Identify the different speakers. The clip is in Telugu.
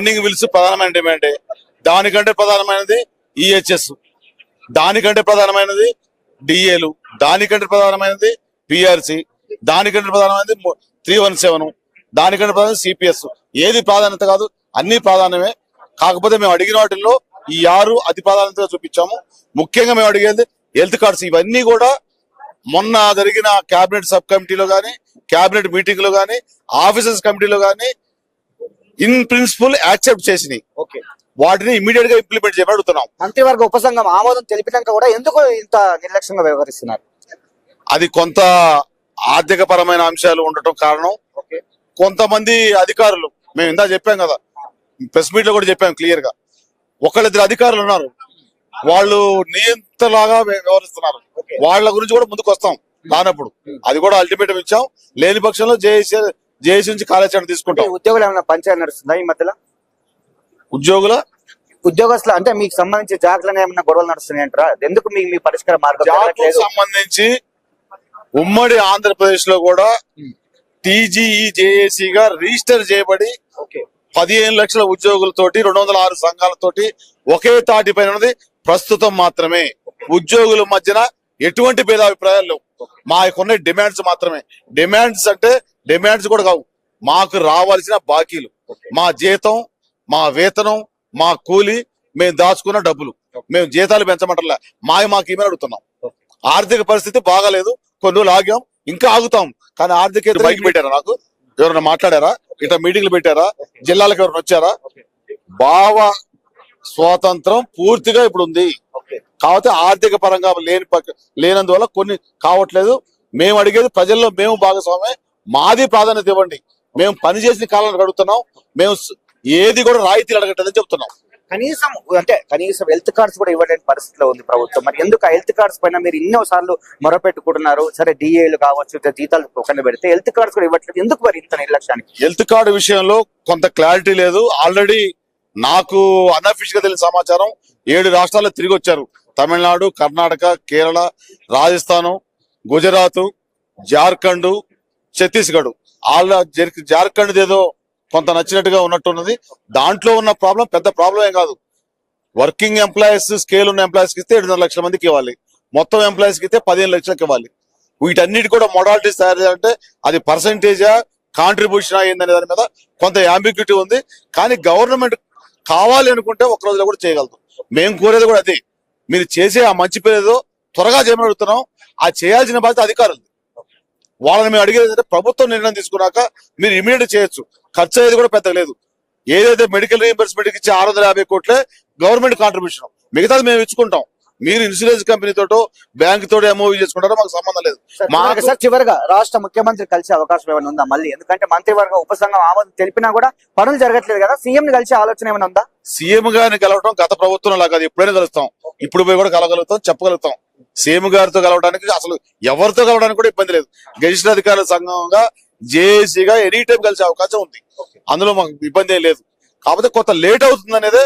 Speaker 1: రన్నింగ్ విల్స్ ప్రధానమైన డిమాండే దానికంటే ప్రధానమైనది ఈహెచ్ఎస్ దానికంటే ప్రధానమైనది డిఏలు దానికంటే ప్రధానమైనది పిఆర్సి దానికంటే ప్రధానమైనది త్రీ వన్ సెవెన్ దానికంటే ప్రధానం సిపిఎస్ ఏది ప్రాధాన్యత కాదు అన్ని ప్రాధాన్యమే. కాకపోతే మేము అడిగిన వాటిల్లో ఈ ఆరు అతి ప్రాధాన్యతగా చూపించాము. ముఖ్యంగా మేము అడిగేది హెల్త్ కార్డ్స్. ఇవన్నీ కూడా మొన్న జరిగిన కేబినెట్ సబ్ కమిటీలో కానీ కేబినెట్ మీటింగ్లో కానీ ఆఫీసర్స్ కమిటీలో కానీ ఇన్ ప్రిన్సిపల్ యాక్సెప్ట్ చేసినాయి
Speaker 2: ఓకే.
Speaker 1: వాటిని ఇమీడియట్గా ఇంప్లిమెంట్ చేయమని అడుగుతున్నాం.
Speaker 2: మంత్రివర్గ ఉపసంఘం ఆమోదం తెలిపినాక కూడా ఎందుకు ఇంత నిర్లక్ష్యంగా వ్యవహరిస్తున్నారు?
Speaker 1: అది కొంత ఆర్థిక పరమైన అంశాలు ఉండటం కారణం. కొంతమంది అధికారులు మేము ఇందా చెప్పాం కదా ప్రెస్ మీట్లో కూడా చెప్పాం క్లియర్గా. ఒకళ్ళిద్దరు అధికారులు ఉన్నారు. వాళ్ళు నియంతలాగా వ్య- వ్యవహరిస్తున్నారు. వాళ్ళ గురించి కూడా ముందుకు వస్తాం. రానప్పుడు అది కూడా అల్టిమేటం ఇచ్చాం. లేని పక్షంలో జేఏసీ జేఏసీ నుంచి కార్యాచరణ తీసుకుంటాం.
Speaker 2: ఉద్యోగులు ఏమైనా పంచాయతీ నడుస్తుందా ఈ మధ్యలో?
Speaker 1: ఉద్యోగుల?
Speaker 2: ఉద్యోగస్తులు అంటే మీకు సంబంధించి జాగ్రత్తగా ఏమైనా గొడవలు నడుస్తున్నాయి అంటారా? ఎందుకు మీ మీ పరిష్కార మార్గం?
Speaker 1: సంబంధించి ఉమ్మడి ఆంధ్రప్రదేశ్లో కూడా టీజీఈ జేఏసీ గా రిజిస్టర్ చేయబడి పదిహేను లక్షల ఉద్యోగులతోటి రెండు వందల ఆరు సంఘాలతోటి ఒకే తాటి పైన ఉన్నది. ప్రస్తుతం మాత్రమే. ఉద్యోగుల మధ్యన ఎటువంటి భేదాభిప్రాయాలు లేవు. మాకున్న డిమాండ్స్ మాత్రమే. డిమాండ్స్ అంటే డిమాండ్స్ కూడా కావు. మాకు రావాల్సిన బాకీలు. మా జీతం మా వేతనం మా కూలి మేము దాచుకున్న డబ్బులు. మేము జీతాలు పెంచమంటలే మావి మాకు ఏమని అడుగుతున్నాం. ఆర్థిక పరిస్థితి బాగాలేదు. కొన్ని రోజులు ఆగాం. ఇంకా ఆగుతాం. కానీ ఆర్థిక బైక్ పెట్టారా నాకు? ఎవరైనా మాట్లాడారా? ఇట్లా మీటింగ్లు పెట్టారా? జిల్లాలకు ఎవరైనా వచ్చారా? భావ స్వాతంత్రం పూర్తిగా ఇప్పుడు ఉంది కాకపోతే ఆర్థిక పరంగా లేని లేనందువల్ల కొన్ని కావట్లేదు. మేము అడిగేది ప్రజల్లో మేము భాగస్వామే. మాది ప్రాధాన్యత ఇవ్వండి. మేము పని చేసిన కాలాన్ని అడుగుతున్నాం. మేము ఏది కూడా రాయితీలు అడగట్లేదని చెప్తున్నాం.
Speaker 2: కనీసం అంటే కనీసం హెల్త్ కార్డ్స్ కూడా ఇవ్వలేని పరిస్థితిలో ఉంది ప్రభుత్వం. మరి ఎందుకు ఆ హెల్త్ కార్డ్స్ పైన మీరు ఎన్నో సార్లు మొరపెట్టుకుంటున్నారు? సరే డిఏలు కావచ్చు జీతాలు పక్కన పెడితే హెల్త్ కార్డ్స్ కూడా ఇవ్వట్లేదు. ఎందుకు మరి ఇంత నిర్లక్ష్యానికి?
Speaker 1: హెల్త్ కార్డు విషయంలో కొంత క్లారిటీ లేదు. ఆల్రెడీ నాకు అన్అఫీషియల్గా తెలిసిన సమాచారం ఏడు రాష్ట్రాల్లో తిరిగి వచ్చారు. తమిళనాడు కర్ణాటక కేరళ రాజస్థాను గుజరాత్ జార్ఖండ్ ఛత్తీస్గఢ్. వాళ్ళ జార్ఖండ్ ఏదో కొంత నచ్చినట్టుగా ఉన్నట్టున్నది. దాంట్లో ఉన్న ప్రాబ్లం పెద్ద ప్రాబ్లం ఏం కాదు. వర్కింగ్ ఎంప్లాయీస్ స్కేల్ ఉన్న ఎంప్లాయీస్కి ఇస్తే ఏడున్నర లక్షల మందికి ఇవ్వాలి. మొత్తం ఎంప్లాయీస్కి ఇస్తే పదిహేను లక్షలకు ఇవ్వాలి. వీటన్నిటి కూడా మొడాలిటీస్ తయారు చేయాలంటే అది పర్సంటేజా కాంట్రిబ్యూషన్ అయ్యిందనే దాని మీద కొంత అంబిగ్యూటీ ఉంది. కానీ గవర్నమెంట్ కావాలి అనుకుంటే ఒక రోజులో కూడా చేయగలుగుతాం. మేము కోరేది కూడా అదే. మీరు చేసే ఆ మంచి పేరు ఏదో త్వరగా చేయమని అడుగుతున్నాం ఆ చేయాల్సిన బాధ్యత అధికారులు వాళ్ళని మేము అడిగేది అంటే ప్రభుత్వం నిర్ణయం తీసుకున్నాక మీరు ఇమీడియట్ చేయొచ్చు. ఖర్చు అయ్యేది కూడా పెద్ద లేదు. ఏదైతే మెడికల్ రీఎంబర్స్మెంట్ ఇచ్చే ఆరు వందల యాభై కోట్లే గవర్నమెంట్ కాంట్రిబ్యూషన్ మిగతాది మేము ఇచ్చుకుంటాం. మీరు ఇన్సూరెన్స్ కంపెనీ తోటో బ్యాంక్ తోటో ఎంఓవి చేసుకుంటారో మాకు సంబంధం లేదు. మాకు
Speaker 2: సార్ చివరిగా రాష్ట్ర ముఖ్యమంత్రి కలిసే అవకాశం ఏమైనా ఉందా మళ్ళీ? ఎందుకంటే మంత్రివర్గ ఉపసంఘం ఆమోదం తెలిపినా కూడా పనులు జరగట్లేదు కదా. సీఎం ని కలిసే ఆలోచన ఏమైనా ఉందా?
Speaker 1: సీఎం గారిని కలవడం గత ప్రభుత్వం లాగా కాదు ఎప్పుడైనా కలుస్తాం. ఇప్పుడు పోయి కూడా కలగలుగుతాం చెప్పగలుగుతాం. సీఎం గారితో కలవడానికి అసలు ఎవరితో కలవడానికి కూడా ఇబ్బంది లేదు. గెజిస్టర్ అధికారుల సంఘంగా జేఏసీగా ఎనీ టైం కలిసే అవకాశం ఉంది. అందులో మాకు ఇబ్బంది ఏం లేదు. కాకపోతే కొంత లేట్ అవుతుంది అనేది